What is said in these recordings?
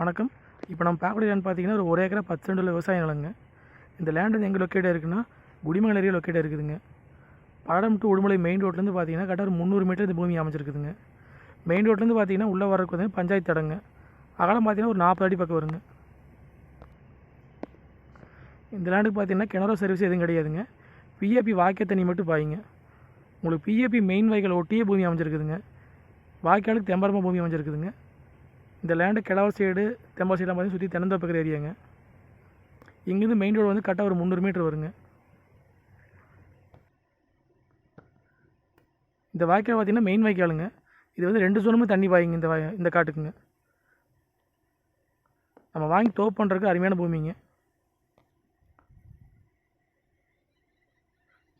வணக்கம். இப்போ நம்ம பார்க்கக்கூடிய லேண்ட் பார்த்தீங்கன்னா ஒரு ஒரு ஏக்கரா பத்து சென்டில் விவசாய நிலங்க. இந்த லேண்ட் வந்து எங்கே லொக்கேட்டாக இருக்குன்னா குடிமங்கல் ஏரியா லொக்கேட்டாக இருக்குதுங்க. படம் டு உடுமலை மெயின் ரோட்லேருந்து பார்த்தீங்கன்னா கரெக்டாக ஒரு முந்நூறு மீட்டர் இந்த பூமி அமைச்சிருக்குதுங்க மெயின் ரோட்லேருந்து பார்த்தீங்கன்னா உள்ளே வரக்கு வந்து பஞ்சாயத்து தடங்க. அகலம் பார்த்தீங்கன்னா ஒரு நாற்பது அடி பக்கம் வருங்க. இந்த லேண்டுக்கு பார்த்தீங்கன்னா கிணறு சர்வீஸ் எதுவும் கிடையாதுங்க. பிஏபி வாக்கிய தண்ணி மட்டும் பாய்ங்க. உங்களுக்கு பிஏபி மெயின் வைக்கல் ஒட்டியே பூமி அமைஞ்சிருக்குதுங்க. வாய்க்காலுக்கு தெம்பரமாக பூமி அமைஞ்சிருக்குதுங்க. இந்த லேண்டு கிழவர் சைடு தெம்பா சைடெலாம் பார்த்தீங்கன்னா சுற்றி தென்னந்தோப்புக்கிற ஏரியாங்க. இங்கேருந்து மெயின் ரோடு வந்து கரெக்டாக ஒரு முந்நூறு மீட்டர் வருங்க. இந்த வாய்க்கால் பார்த்தீங்கன்னா மெயின் வாய்க்காலுங்க. இது வந்து ரெண்டு சோனுமே தண்ணி பாயுங்க இந்த வாய் இந்த காட்டுக்குங்க. நம்ம வாங்கி தோப்பு பண்ணுறதுக்கு அருமையான பூமிங்க.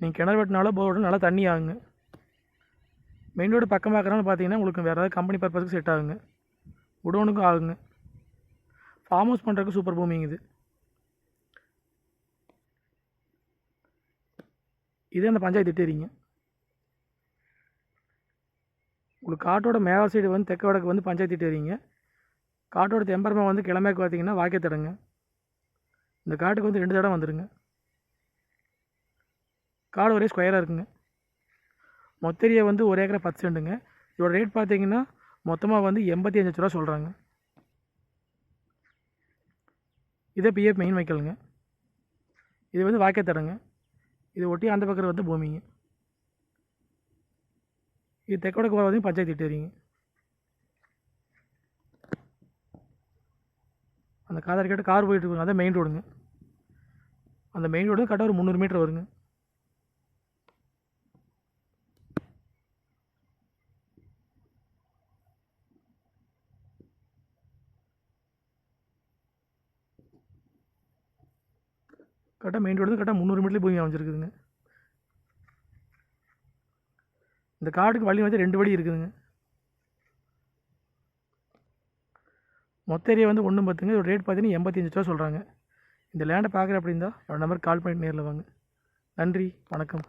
நீங்கள் கிணறு வெட்டினாலும் போர் நல்லா தண்ணி ஆகுங்க. மெயின் ரோடு பக்கமாக இருக்கிறனால பார்த்தீங்கன்னா உங்களுக்கு வேறு ஏதாவது கம்பெனி பர்பஸுக்கு செட் ஆகுங்க. குடோனுக்கும் ஆகுங்க. ஃபார்ம் ஹவுஸ் பண்ணுறதுக்கு சூப்பர் பூமிங்க இது. இதே அந்த பஞ்சாயத்து திட்டேரிங்க உங்களுக்கு காட்டோட மேலே சைடு வந்து தெற்க வடக்கு வந்து பஞ்சாயத்து திட்டேரிங்க காட்டோட தெம்பரமா வந்து கிழமைக்கு பார்த்தீங்கன்னா வாக்கிய தடங்க. இந்த காட்டுக்கு வந்து ரெண்டு தடம் வந்துடுங்க காடு ஒரே ஸ்கொயராக இருக்குங்க. மொத்தரியை வந்து ஒரு ஏக்கரை பத்து செண்டுங்க. இதோட ரேட் பார்த்தீங்கன்னா மொத்தமாக வந்து எண்பத்தி அஞ்சு ரூபா சொல்கிறாங்க இதே பிஎஃப் மெயின் வைக்கலுங்க. இது வந்து வாக்கிய தடங்க இது ஒட்டி அந்த பக்கம் வந்து பூமிங்க. இது தெற்கோடக்கு போகிற வந்து பஞ்சாயத்து இட்டேரிங்க அந்த காதாரி கேட்டு கார் போயிட்டு இருக்குங்க. அதான் மெயின் ரோடுங்க அந்த மெயின் ரோடு கரெக்டாக ஒரு முந்நூறு மீட்டர் வருங்க. கரெக்டாக மெயின் ரோடு கரெக்டாக முந்நூறு மீட்டர்லேயே போய் அமைஞ்சிருக்குதுங்க. இந்த காட்டுக்கு வழி வந்து ரெண்டு வழி இருக்குதுங்க. மொத்த ஏரியா வந்து ஒன்றும் பார்த்துங்க ஒரு ரேட் பார்த்தீங்கன்னா எண்பத்தஞ்சு ரூபா சொல்கிறாங்க இந்த லேண்டை பார்க்குற அப்படின்னா என்னோடய நம்பருக்கு கால் பண்ணிட்டு நேரில் வாங்க. நன்றி வணக்கம்.